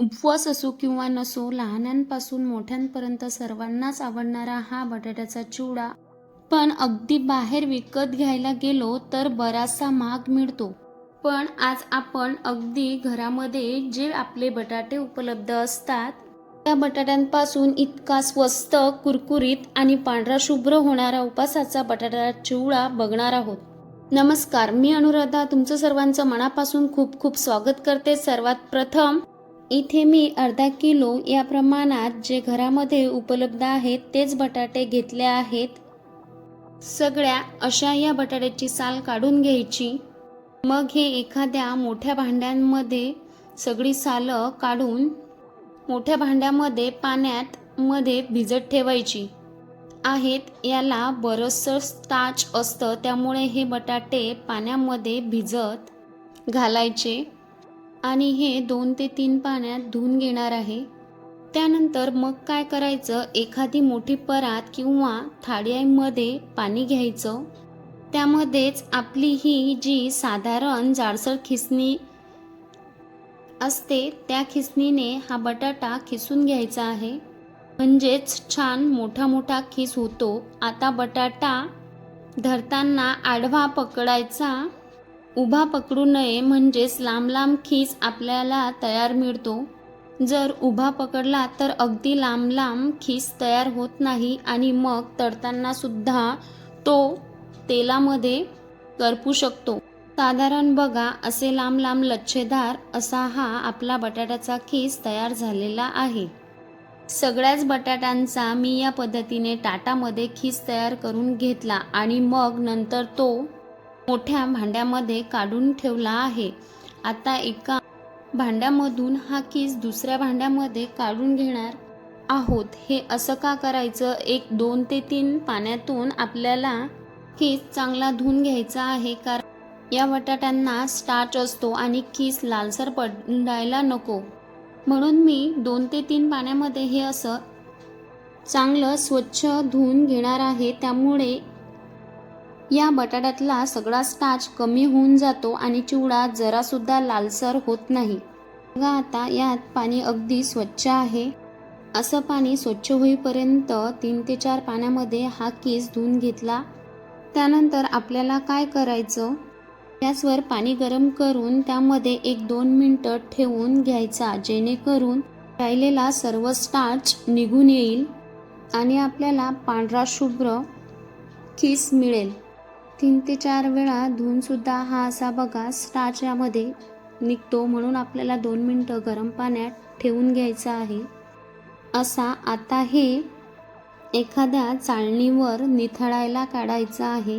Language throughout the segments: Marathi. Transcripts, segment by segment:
उपवास असो किंवा नसो लहानांपासून मोठ्यांपर्यंत सर्वांनाच आवडणारा हा बटाट्याचा चिवडा. पण अगदी बाहेर विकत घ्यायला गेलो तर बराचसा महाग मिळतो. पण आज आपण अगदी घरामध्ये जे आपले बटाटे उपलब्ध असतात त्या बटाट्यांपासून इतका स्वस्त कुरकुरीत आणि पांढरा शुभ्र होणारा उपासाचा बटाटा चिवडा बघणार आहोत. नमस्कार मी अनुराधा. तुमचं सर्वांचं मनापासून खूप खूप स्वागत करते. सर्वात प्रथम इथे मी अर्धा किलो या प्रमाणात जे घरामध्ये उपलब्ध आहेत तेच बटाटे घेतले आहेत. सगळ्या अशा या बटाट्याची साल काढून घ्यायची. मग हे एखाद्या मोठ्या भांड्यांमध्ये सगळी सालं काढून मोठ्या भांड्यामध्ये पाण्यात मध्ये भिजत ठेवायची. आहेत याला बरंचसं स्टार्च असतं त्यामुळे हे बटाटे पाण्यामध्ये भिजत घालायचे. आणि हे दोन ते तीन पाण्यात धुवून घेणार आहे. त्यानंतर मग काय करायचं? एखादी मोठी परात किंवा थाळीमध्ये पाणी घ्यायचं. त्यामध्येच आपली ही जी साधारण जाडसर खिसणी असते त्या खिसणीने हा बटाटा खिसून घ्यायचा आहे. म्हणजेच छान मोठा मोठा खिस होतो. आता बटाटा धरताना आडवा पकडायचा. उभा पकडू नये म्हणजेच लांब लांब खीस आपल्याला तयार मिळतो. जर उभा पकडला तर अगदी लांब लांब खीस तयार होत नाही आणि मग तळताना सुद्धा तो तेलामध्ये करपू शकतो. साधारण बघा असे लांब लांब लच्छेदार असा हा आपला बटाट्याचा खीस तयार झालेला आहे. सगळ्याच बटाट्यांचा मी या पद्धतीने टाटामध्ये खीस तयार करून घेतला आणि मग नंतर तो मोठ्या भांड्यामध्ये काढून ठेवला आहे. आता एका भांड्यामधून हा किस दुसऱ्या भांड्यामध्ये काढून घेणार आहोत. हे असं का करायचं? एक दोन ते तीन पाण्यातून आपल्याला खीस चांगला धुवून घ्यायचा आहे. कारण या बटाट्यांना स्टार्च असतो आणि किस लालसर पडायला नको. म्हणून मी दोन ते तीन पाण्यामध्ये हे असं चांगलं स्वच्छ धुवून घेणार आहे. त्यामुळे या बटाट्यातला सगळा स्टार्च कमी होऊन जातो आणि चिवडा जरासुद्धा लालसर होत नाही. बघा आता यात पाणी अगदी स्वच्छ आहे. असं पाणी स्वच्छ होईपर्यंत तीन ते चार पाण्यामध्ये हा केस धुवून घेतला. त्यानंतर आपल्याला काय करायचं? गॅसवर पाणी गरम करून त्यामध्ये एक दोन मिनटं ठेवून घ्यायचा जेणेकरून राहिलेला सर्व स्टार्च निघून येईल आणि आपल्याला पांढरा शुभ्र खीस मिळेल. तीन ते चार वेळा धुवूनसुद्धा हा असा बघा स्टार्च यामध्ये निघतो म्हणून आपल्याला दोन मिनटं गरम पाण्यात ठेवून घ्यायचं आहे. असा आता हे एखाद्या चाळणीवर निथळायला काढायचं आहे.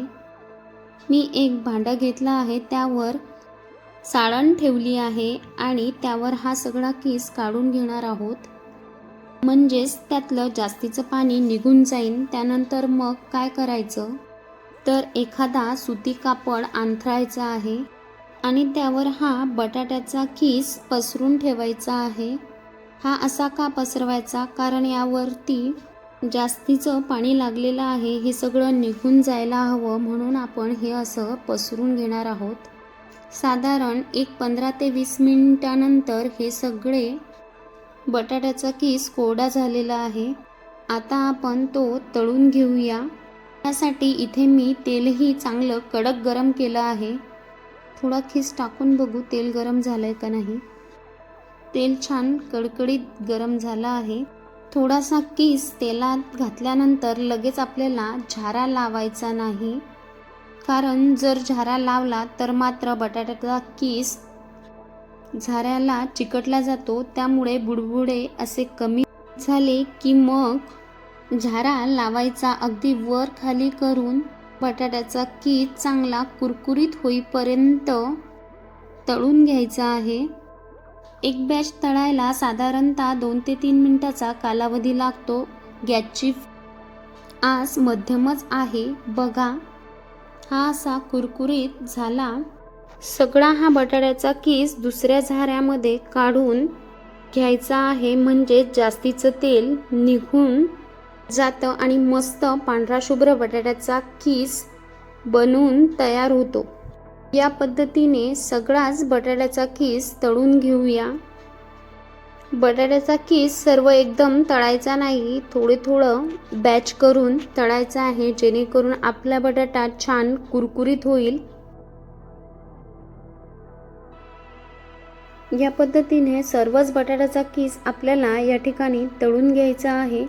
मी एक भांडं घेतलं आहे त्यावर साळण ठेवली आहे आणि त्यावर हा सगळा केस काढून घेणार आहोत. म्हणजेच त्यातलं जास्तीचं पाणी निघून जाईन त्यानंतर मग काय करायचं? तर एखादा सुती कापड अंथरायचा आहे आणि त्यावर हा बटाट्याचा किस पसरून ठेवायचा आहे. हा असा का पसरवायचा? कारण यावरती जास्तीचं पाणी लागलेलं आहे. हे सगळं निघून जायला हवं म्हणून आपण हे असं पसरून घेणार आहोत. साधारण एक पंधरा ते वीस मिनिटानंतर हे सगळे बटाट्याचा किस कोरडा झालेला आहे. आता आपण तो तळून घेऊया. त्यासाठी इथे मी तेलही चांगलं कडक गरम केलं आहे. थोडा खिस टाकून बघू तेल गरम झालं आहे का नाही. तेल छान कडकडीत गरम झालं आहे. थोडासा किस तेलात घातल्यानंतर लगेच आपल्याला झारा लावायचा नाही. कारण जर झारा लावला तर मात्र बटाट्याचा किस झाऱ्याला चिकटला जातो. त्यामुळे बुडबुडे असे कमी झाले की मग झारा लावायचा अगदी वर खाली करून बटाट्याचा कीस चांगला कुरकुरीत होईपर्यंत तळून घ्यायचा आहे. एक बॅच तळायला साधारणतः दोन ते तीन मिनिटाचा कालावधी लागतो. गॅसची आस मध्यमच आहे. बघा हा असा कुरकुरीत झाला. सगळा हा बटाट्याचा कीस दुसऱ्या झाऱ्यामध्ये काढून घ्यायचा आहे. म्हणजे जास्तीचं तेल निघून जातं आणि मस्त पांढरा शुभ्र बटाट्याचा किस बनवून तयार होतो. या पद्धतीने सगळाच बटाट्याचा किस तळून घेऊया. बटाट्याचा किस सर्व एकदम तळायचा नाही थोडे थोडं बॅच करून तळायचं आहे जेणेकरून आपला बटाटा छान कुरकुरीत होईल. या पद्धतीने सर्वच बटाट्याचा किस आपल्याला या ठिकाणी तळून घ्यायचा आहे.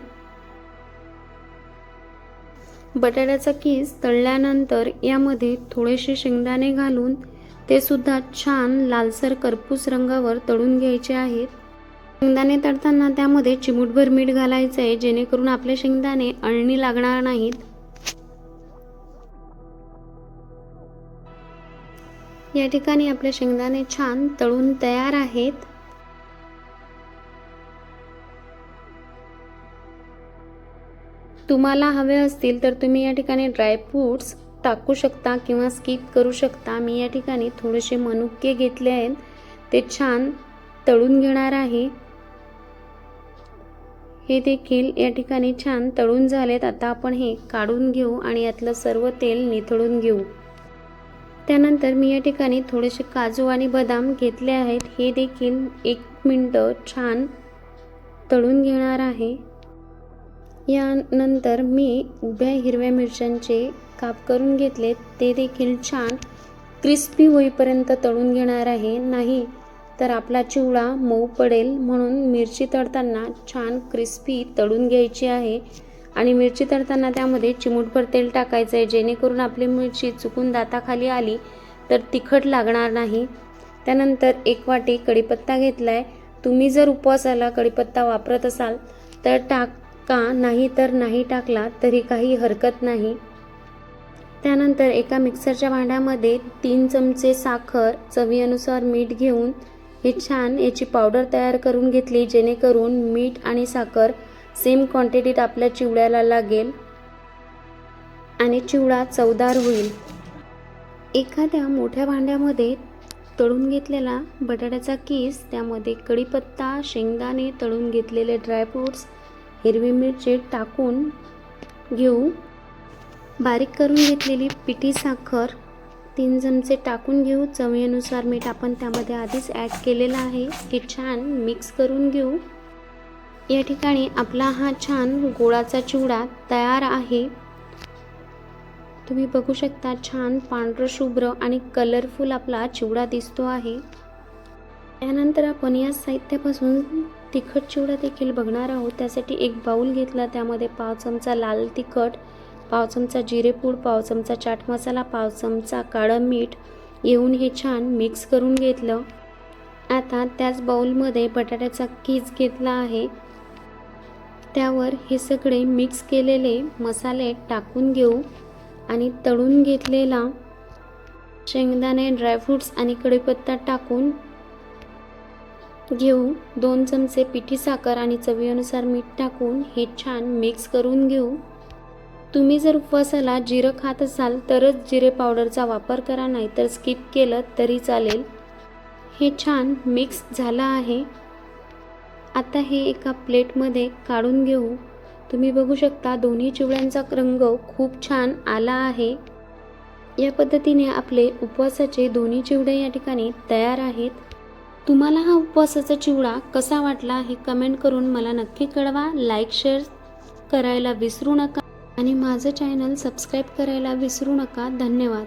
बटाट्याचा किस तळल्यानंतर यामध्ये थोडेसे शेंगदाणे घालून ते सुद्धा छान लालसर करपूस रंगावर तळून घ्यायचे आहेत. शेंगदाणे तळताना त्यामध्ये चिमूटभर मीठ घालायचं आहे जेणेकरून आपले शेंगदाणे अळणी लागणार नाहीत. या ठिकाणी आपले शेंगदाणे छान तळून तयार आहेत. तुम्हाला हवे असतील तर तुम्ही या ठिकाणी ड्रायफ्रूट्स टाकू शकता किंवा स्किप करू शकता. मी या ठिकाणी थोडेसे मनुके घेतले आहेत. ते छान तळून घेणार आहे. हे देखील या ठिकाणी छान तळून झालेत. आता आपण हे काढून घेऊ आणि यातलं सर्व तेल निथळून घेऊ. त्यानंतर मी या ठिकाणी थोडेसे काजू आणि बदाम घेतले आहेत. हे देखील एक मिनटं छान तळून घेणार आहे. यानंतर मी उभ्या हिरव्या मिरच्यांचे काप करून घेतले. ते देखील छान क्रिस्पी होईपर्यंत तळून घेणार आहे. नाही तर आपला चिवडा मऊ पडेल म्हणून मिरची तळताना छान क्रिस्पी तळून घ्यायची आहे आणि मिरची तळताना त्यामध्ये चिमूटभर तेल टाकायचं आहे. जेणेकरून आपली मिरची चुकून दाताखाली आली तर तिखट लागणार नाही. त्यानंतर एक वाटी कढीपत्ता घेतला आहे तुम्ही जर उपवासाला कढीपत्ता वापरत असाल तर टाक का नाही तर नाही टाकला तरी काही हरकत नाही. त्यानंतर एका मिक्सरच्या भांड्यामध्ये तीन चमचे साखर चवीनुसार मीठ घेऊन हे छान याची पावडर तयार करून घेतली जेणेकरून मीठ आणि साखर सेम क्वांटिटीत आपल्या चिवड्याला लागेल आणि चिवडा चवदार होईल. एखाद्या मोठ्या भांड्यामध्ये तळून घेतलेला बटाट्याचा केस त्यामध्ये कढीपत्ता शेंगदाणे तळून घेतलेले ड्रायफ्रूट्स हिरवी मिरची टाकून घेऊ. बारीक करून घेतलेली पिठी साखर तीन चमचे टाकून घेऊ. चवीनुसार मीठ आपण त्यामध्ये आधीच ॲड केलेलं आहे हे छान मिक्स करून घेऊ. या ठिकाणी आपला हा छान गोळाचा चिवडा तयार आहे. तुम्ही बघू शकता छान पांढरं शुभ्र आणि कलरफुल आपला चिवडा दिसतो आहे. त्यानंतर आपण या साहित्यापासून तिखट चिवडा देखील बघणार आहोत. त्यासाठी एक बाऊल घेतला. त्यामध्ये पाव चमचा लाल तिखट पाव चमचा जिरेपूड पाव चमचा चाट मसाला पाव चमचा काळं मीठ येऊन हे छान मिक्स करून घेतलं. आता त्याच बाऊलमध्ये बटाट्याचा कीज घेतला आहे. त्यावर हे सगळे मिक्स केलेले मसाले टाकून घेऊ आणि तळून घेतलेला शेंगदाणे ड्रायफ्रूट्स आणि कढीपत्ता टाकून घेऊ. दोन चमचे पिठी साखर आणि चवीनुसार मीठ टाकून हे छान मिक्स करून घेऊ. तुम्ही जर उपवासाला जिरं खात असाल तरच जिरे पावडरचा वापर करा नाही तर स्किप केलं तरी चालेल. हे छान मिक्स झालं आहे. आता हे एका प्लेटमध्ये काढून घेऊ. तुम्ही बघू शकता दोन्ही चिवड्यांचा रंग खूप छान आला आहे. या पद्धतीने आपले उपवासाचे दोन्ही चिवडे या ठिकाणी तयार आहेत. तुम्हाला हा उपवासाचा चिवडा कसा वाटला हे कमेंट करून मला नक्की कळवा. लाईक शेअर करायला विसरू नका आणि माझं चॅनल सबस्क्राईब करायला विसरू नका. धन्यवाद.